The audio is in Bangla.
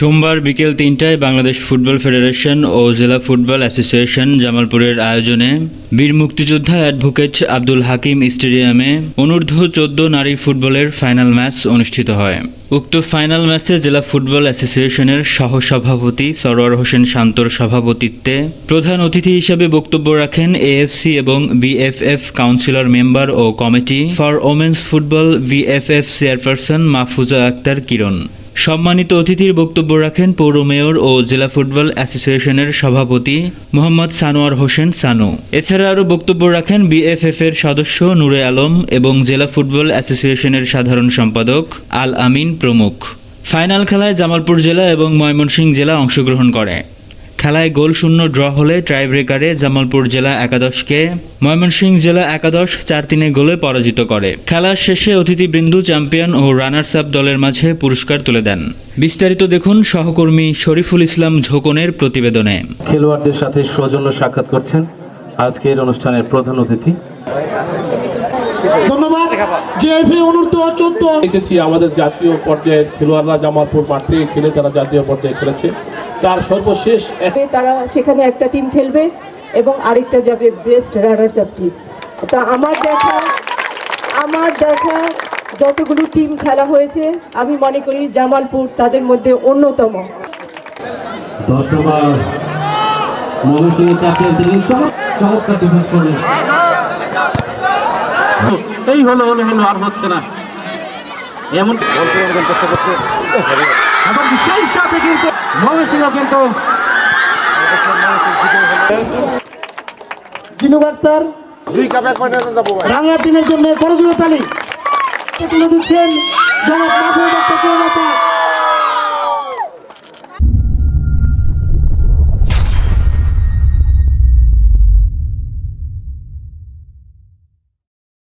সোমবার বিকেল তিনটায় বাংলাদেশ ফুটবল ফেডারেশন ও জেলা ফুটবল অ্যাসোসিয়েশন জামালপুরের আয়োজনে বীর মুক্তিযোদ্ধা অ্যাডভোকেট আব্দুল হাকিম স্টেডিয়ামে অনূর্ধ্ব চোদ্দ নারী ফুটবলের ফাইনাল ম্যাচ অনুষ্ঠিত হয়। উক্ত ফাইনাল ম্যাচে জেলা ফুটবল অ্যাসোসিয়েশনের সহসভাপতি সরোয়ার হোসেন শান্তর সভাপতিত্বে প্রধান অতিথি হিসেবে বক্তব্য রাখেন এএফসি এবং BFF councillor member O committee for women's football BFF chairperson Mahfuza Akter Kiran. সম্মানিত অতিথির বক্তব্য রাখেন পৌর মেয়র ও জেলা ফুটবল অ্যাসোসিয়েশনের সভাপতি মোহাম্মদ সানোয়ার হোসেন সানু। এছাড়া আরও বক্তব্য রাখেন বিএফএফ এর সদস্য নূরে আলম এবং জেলা ফুটবল অ্যাসোসিয়েশনের সাধারণ সম্পাদক আল আমিন প্রমুখ। ফাইনাল খেলায় জামালপুর জেলা এবং ময়মনসিংহ জেলা অংশগ্রহণ করে। খেলায় গোল শূন্য ড্র হলে ট্রাইব্রেকারে জামালপুর জেলা একাদশকে ময়মনসিংহ জেলা একাদশ চার তিনে গোলে পরাজিত করে। খেলার শেষে অতিথিবৃন্দু চ্যাম্পিয়ন ও রানার্স আপ দলের মাঝে পুরস্কার তুলে দেন। বিস্তারিত দেখুন সহকর্মী শরীফুল ইসলাম ঝোকনের প্রতিবেদনে। খেলোয়াড়দের সাথে সৌজন্য সাক্ষাৎ করছেন আজকের অনুষ্ঠানের প্রধান অতিথি। ধন্যবাদ। জেএফএ অনূর্ধ্ব চোদ্দ। দেখেছি আমাদের জাতীয় পর্যায়ের খেলোয়াড়রা জামালপুর মাঠ থেকে খেলে তারা জাতীয় পর্যায়ে খেলেছে। তার সর্বশেষ তারা সেখানে একটা টিম খেলবে এবং আরেকটা যাবে বেস্ট রানার্স আপ টিম তা আমার দেখা আমার দেখা যতগুলো টিম খেলা হয়েছে আমি মনে করি জামালপুর তাদের মধ্যে অন্যতম। দশ নম্বর ময়মনসিংহের ক্যাপ্টেন তিনি চমৎকার ডিফেন্স করলেন। এই হলো হলো হলো আর হচ্ছে না। এমন আবার সেই সাথে কিন্তু ময়মনসিংহ কিন্তু জিনুব আক্তার রাঙা টিনের জন্য করজোর তালি। তুলে দিচ্ছেন জনাব মাহবুব আক্তার